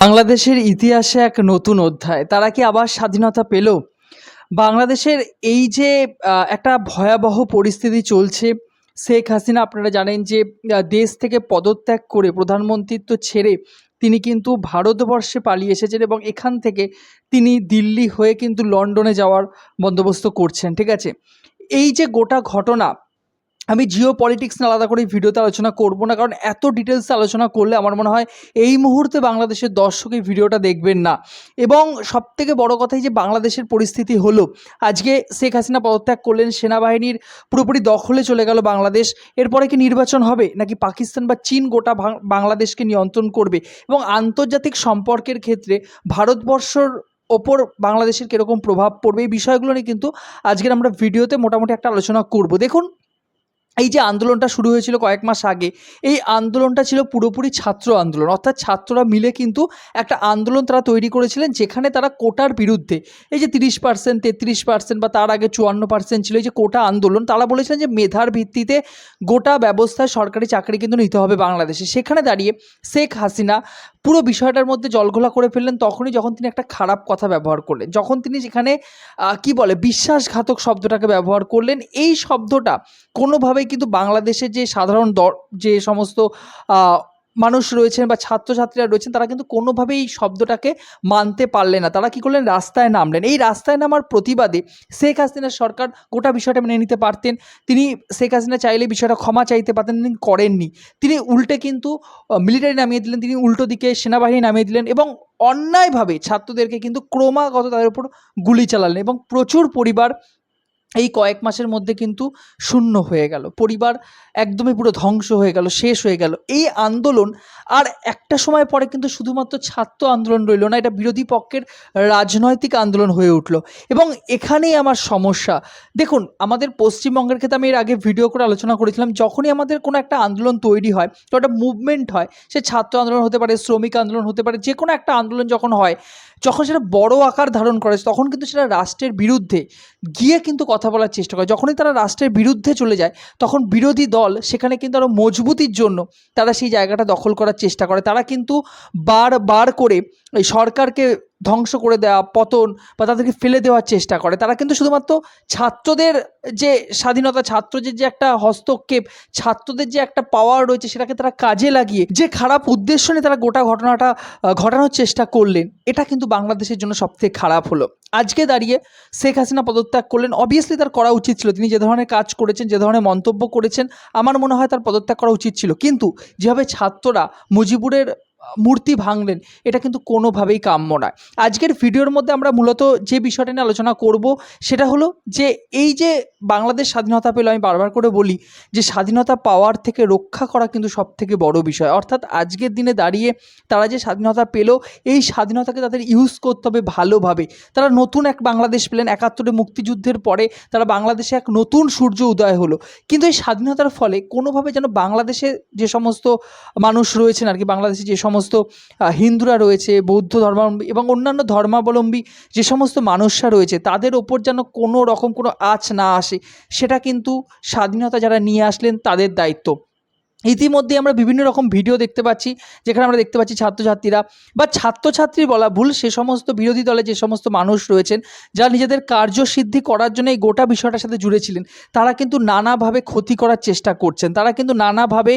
বাংলাদেশের ইতিহাসে এক নতুন অধ্যায়। তারা কি আবার স্বাধীনতা পেল? বাংলাদেশের এই যে একটা ভয়াবহ পরিস্থিতি চলছে, শেখ হাসিনা আপনারা জানেন যে দেশ থেকে পদত্যাগ করে প্রধানমন্ত্রিত্ব ছেড়ে তিনি কিন্তু ভারতবর্ষে পালিয়ে এসেছেন এবং এখান থেকে তিনি দিল্লি হয়ে কিন্তু লন্ডনে যাওয়ার বন্দোবস্ত করছেন, ঠিক আছে? এই যে গোটা ঘটনা আমি জিও পলিটিক্স নিয়ে আলাদা করে ভিডিওতে আলোচনা করব না, কারণ এত ডিটেলস আলোচনা করলে আমার মনে হয় এই মুহূর্তে বাংলাদেশের দর্শক এই ভিডিওটা দেখবেন না। এবং সবথেকে বড় কথাই যে বাংলাদেশের পরিস্থিতি হলো, আজকে শেখ হাসিনা পদত্যাগ করলেন, সেনাবাহিনীর পুরোপুরি দখলে চলে গেল বাংলাদেশ, এরপরে কি নির্বাচন হবে, নাকি পাকিস্তান বা চীন গোটা বাংলাদেশকে নিয়ন্ত্রণ করবে? এবং আন্তর্জাতিক সম্পর্কের ক্ষেত্রে ভারতবর্ষর ওপর বাংলাদেশের কীরকম প্রভাব পড়বে, এই বিষয়গুলো নিয়ে কিন্তু আজকের আমরা ভিডিওতে মোটামুটি একটা আলোচনা করব। দেখুন এই যে আন্দোলনটা শুরু হয়েছিল কয়েক মাস আগে, এই আন্দোলনটা ছিল পুরোপুরি ছাত্র আন্দোলন। অর্থাৎ ছাত্ররা মিলে কিন্তু একটা আন্দোলন তারা তৈরি করেছিলেন যেখানে তারা কোটার বিরুদ্ধে, এই যে তিরিশ পার্সেন্ট তেত্রিশ পার্সেন্ট বা তার আগে চুয়ান্ন পার্সেন্ট ছিল এই যে কোটা আন্দোলন, তারা বলেছিলেন যে মেধার ভিত্তিতে গোটা ব্যবস্থায় সরকারি চাকরি কিন্তু নিতে হবে বাংলাদেশে। সেখানে দাঁড়িয়ে শেখ হাসিনা পুরো বিষয়টার মধ্যে জলঘোলা করে ফেললেন, তখনই যখন তিনি একটা খারাপ কথা ব্যবহার করলেন, যখন তিনি সেখানে কি বলে, বিশ্বাসঘাতক শব্দটাকে ব্যবহার করলেন, এই শব্দটা কোনোভাবেই কিন্তু বাংলাদেশের যে সাধারণ দর যে সমস্ত মানুষ রয়েছেন বা ছাত্রছাত্রীরা রয়েছেন, তারা কিন্তু কোনোভাবেই এই শব্দটাকে মানতে পারলেন না। তারা কি করলেন? রাস্তায় নামলেন। এই রাস্তায় নামার প্রতিবাদে শেখ হাসিনার সরকার গোটা বিষয়টা মেনে নিতে পারতেন। তিনি শেখ হাসিনা চাইলে বিষয়টা ক্ষমা চাইতে পারতেন, তিনি করেননি। তিনি উল্টে কিন্তু মিলিটারি নামিয়ে দিলেন, তিনি উল্টো দিকে সেনাবাহিনী নামিয়ে দিলেন এবং অন্যায়ভাবে ছাত্রদেরকে কিন্তু ক্রমাগত তাদের উপর গুলি চালালেন এবং প্রচুর পরিবার এই কয়েক মাসের মধ্যে কিন্তু শূন্য হয়ে গেল। পরিবার একদমই পুরো ধ্বংস হয়ে গেল, শেষ হয়ে গেল। এই আন্দোলন আর একটা সময় পরে কিন্তু শুধুমাত্র ছাত্র আন্দোলন রইল না, এটা বিরোধী পক্ষের রাজনৈতিক আন্দোলন হয়ে উঠল। এবং এখানেই আমার সমস্যা। দেখুন, আমাদের পশ্চিমবঙ্গের ক্ষেত্রে আমি এর আগে ভিডিও করে আলোচনা করেছিলাম, যখনই আমাদের কোনো একটা আন্দোলন তৈরি হয় তো একটা মুভমেন্ট হয়, সে ছাত্র আন্দোলন হতে পারে, শ্রমিক আন্দোলন হতে পারে যে কোনো একটা আন্দোলন যখন হয় যখন সেটা বড় আকার ধারণ করে, তখন কিন্তু সেটা রাষ্ট্রের বিরুদ্ধে গিয়ে কিন্তু কথা বলার চেষ্টা করে। যখনই তারা রাষ্ট্রের বিরুদ্ধে চলে যায়, তখন বিরোধী দল সেখানে কিন্তু আরও মজবুতির জন্য তারা সেই জায়গাটা দখল করার চেষ্টা করে। তারা কিন্তু বার বার করে সরকারকে ধ্বংস করে দেওয়া, পতন বা তাদেরকে ফেলে দেওয়ার চেষ্টা করে। তারা কিন্তু শুধুমাত্র ছাত্রদের যে স্বাধীনতা, ছাত্রদের যে একটা হস্তক্ষেপ, ছাত্রদের যে একটা পাওয়ার রয়েছে সেটাকে তারা কাজে লাগিয়ে যে খারাপ উদ্দেশ্য নিয়ে তারা গোটা ঘটনাটা ঘটানোর চেষ্টা করলেন, এটা কিন্তু বাংলাদেশের জন্য সবথেকে খারাপ হলো। আজকে দাঁড়িয়ে শেখ হাসিনা পদত্যাগ করলেন। অবভিয়াসলি তার করা উচিত ছিল। তিনি যে ধরনের কাজ করেছেন, যে ধরনের মন্তব্য করেছেন, আমার মনে হয় তার পদত্যাগ করা উচিত ছিল। কিন্তু যেভাবে ছাত্ররা মুজিবুরের মূর্তি ভাঙলেন, এটা কিন্তু কোনোভাবেই কাম্য নয়। আজকের ভিডিওর মধ্যে আমরা মূলত যে বিষয়টা নিয়ে আলোচনা করব, সেটা হলো যে এই যে বাংলাদেশ স্বাধীনতা পেল, আমি বারবার করে বলি যে স্বাধীনতা পাওয়ার থেকে রক্ষা করা কিন্তু সব থেকে বড় বিষয়। অর্থাৎ আজকের দিনে দাঁড়িয়ে তারা যে স্বাধীনতা পেল, এই স্বাধীনতাকে তাদের ইউজ করতে হবে ভালোভাবে। তারা নতুন এক বাংলাদেশ পেলেন একাত্তরে মুক্তিযুদ্ধের পরে তারা বাংলাদেশে এক নতুন সূর্য উদয় হলো। কিন্তু এই স্বাধীনতার ফলে কোনোভাবে যেন বাংলাদেশে যে সমস্ত মানুষ রয়েছেন আর কি, বাংলাদেশে যে সমস্ত আহ, হিন্দুরা রয়েছে বৌদ্ধ ধর্মাবলম্বী এবং অন্যান্য ধর্মাবলম্বী যে সমস্ত মানুষরা রয়েছে তাদের ওপর যেন কোনো রকম কোনো আঁচ না আসে সেটা কিন্তু স্বাধীনতা যারা নিয়ে আসলেন তাদের দায়িত্ব। ইতিমধ্যে আমরা বিভিন্ন রকম ভিডিও দেখতে পাচ্ছি যেখানে আমরা দেখতে পাচ্ছি ছাত্রছাত্রীরা বা ছাত্রছাত্রী বলা ভুল সে সমস্ত বিরোধী দলে যে সমস্ত মানুষ রয়েছেন যারা নিজেদের কার্যসিদ্ধি করার জন্য এই গোটা বিষয়টার সাথে জুড়েছিলেন তারা কিন্তু নানাভাবে ক্ষতি করার চেষ্টা করছেন তারা কিন্তু নানাভাবে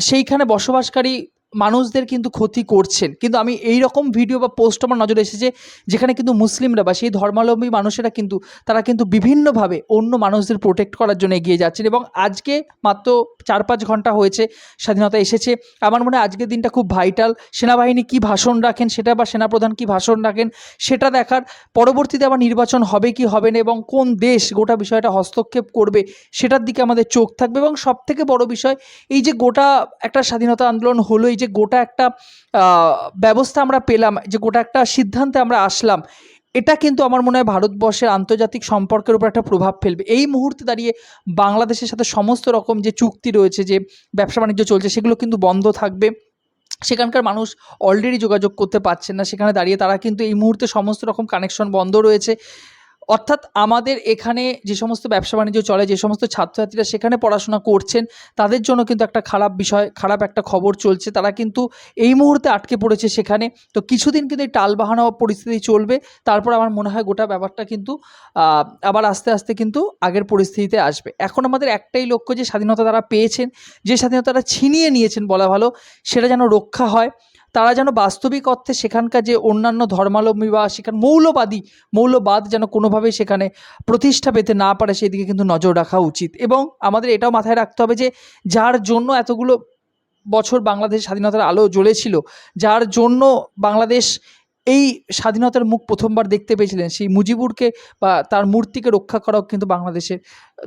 সেইখানে বসবাসকারী মানুষদের কিন্তু ক্ষতি করছেন। কিন্তু আমি এই রকম ভিডিও বা পোস্ট আমার নজরে এসেছে যেখানে কিন্তু মুসলিমরা বা সেই ধর্মাবলম্বী মানুষেরা কিন্তু, তারা কিন্তু বিভিন্নভাবে অন্য মানুষদের প্রোটেক্ট করার জন্য এগিয়ে যাচ্ছেন এবং আজকে মাত্র চার পাঁচ ঘণ্টা হয়েছে, স্বাধীনতা এসেছে। আমার মনে হয় আজকের দিনটা খুব ভাইটাল সেনাবাহিনী কি ভাষণ রাখেন সেটা বা সেনাপ্রধান কি ভাষণ রাখেন সেটা দেখার পরবর্তীতে আবার নির্বাচন হবে কি হবে না এবং কোন দেশ গোটা বিষয়টা হস্তক্ষেপ করবে সেটার দিকে আমাদের চোখ থাকবে এবং সব থেকে বড় বিষয়, এই যে গোটা একটা স্বাধীনতা আন্দোলন হলো এই যে গোটা একটা ব্যবস্থা আমরা পেলাম, যে গোটা একটা সিদ্ধান্তে আমরা আসলাম, এটা কিন্তু আমার মনে হয় ভারতবর্ষের আন্তর্জাতিক সম্পর্কের উপর একটা প্রভাব ফেলবে। এই মুহূর্তে দাঁড়িয়ে বাংলাদেশের সাথে সমস্ত রকম যে চুক্তি রয়েছে, যে ব্যবসা বাণিজ্য চলছে, সেগুলো কিন্তু বন্ধ থাকবে। সেখানকার মানুষ অলরেডি যোগাযোগ করতে পারছেন না, সেখানে দাঁড়িয়ে তারা কিন্তু এই মুহূর্তে সমস্ত রকম কানেকশন বন্ধ রয়েছে। অর্থাৎ আমাদের এখানে যে সমস্ত ব্যবসা বাণিজ্য চলে, যে সমস্ত ছাত্রছাত্রীরা সেখানে পড়াশোনা করছেন, তাদের জন্য কিন্তু একটা খারাপ বিষয়, খারাপ একটা খবর চলছে। তারা কিন্তু এই মুহূর্তে আটকে পড়েছে সেখানে। তো কিছুদিন কিন্তু এই টালবাহানা পরিস্থিতি চলবে। তারপর আমার মনে হয় গোটা ব্যাপারটা কিন্তু আবার আস্তে আস্তে কিন্তু আগের পরিস্থিতিতে আসবে। এখন আমাদের একটাই লক্ষ্য যে স্বাধীনতা তারা পেয়েছেন, যে স্বাধীনতা তারা ছিনিয়ে নিয়েছেন বলা ভালো, সেটা যেন রক্ষা হয়। তারা যেন বাস্তবিক অর্থে সেখানকার যে অন্যান্য ধর্মালম্বী বা সেখান মৌলবাদী, মৌলবাদ যেন কোনোভাবেই সেখানে প্রতিষ্ঠা পেতে না পারে, সেদিকে কিন্তু নজর রাখা উচিত। এবং আমাদের এটাও মাথায় রাখতে হবে যে, যার জন্য এতগুলো বছর বাংলাদেশ স্বাধীনতার আলো জ্বলেছিল, যার জন্য বাংলাদেশ এই স্বাধীনতার মুখ প্রথমবার দেখতে পেয়েছিলেন সেই মুজিবুরকে বা তার মূর্তিকে রক্ষা করাও কিন্তু বাংলাদেশের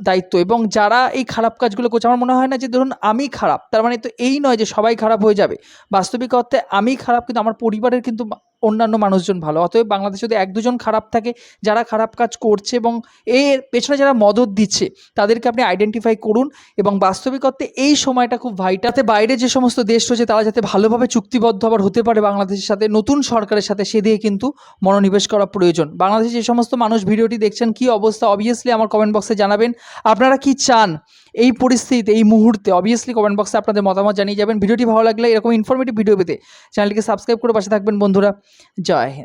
দায়িত্ব। এবং যারা এই খারাপ কাজগুলো করছে, আমার মনে হয় না যে ধরুন আমি খারাপ, তার মানে তো এই নয় যে সবাই খারাপ হয়ে যাবে। বাস্তবিক অর্থে আমি খারাপ কিন্তু আমার পরিবারের কিন্তু অন্যান্য মানুষজন ভালো। অতএব বাংলাদেশে যদি এক দুজন খারাপ থাকে, যারা খারাপ কাজ করছে এবং এর পেছনে যারা মদত দিচ্ছে, তাদেরকে আপনি আইডেন্টিফাই করুন এবং বাস্তবিক অর্থে এই সময়টা খুব ভাইটাতে বাইরে যে সমস্ত দেশ রয়েছে, তারা যাতে ভালোভাবে চুক্তিবদ্ধ আবার হতে পারে বাংলাদেশের সাথে, নতুন সরকারের সাথে, সে দিয়ে কিন্তু মনোনিবেশ করা প্রয়োজন। বাংলাদেশে যে সমস্ত মানুষ ভিডিওটি দেখছেন, কি অবস্থা? অবভিয়াসলি আমার কমেন্ট বক্সে জানাবেন। আপনারা কি চান এই পরিস্থিতিতে, এই মুহূর্তে? অবভিয়াসলি কমেন্ট বক্সে আপনাদের মতামত জানিয়ে যাবেন। ভিডিওটি ভালো লাগলে এরকম ইনফরমেটিভ ভিডিও পেতে চ্যানেলটিকে সাবস্ক্রাইব করে পাশে থাকবেন বন্ধুরা। জয় হিন্দ।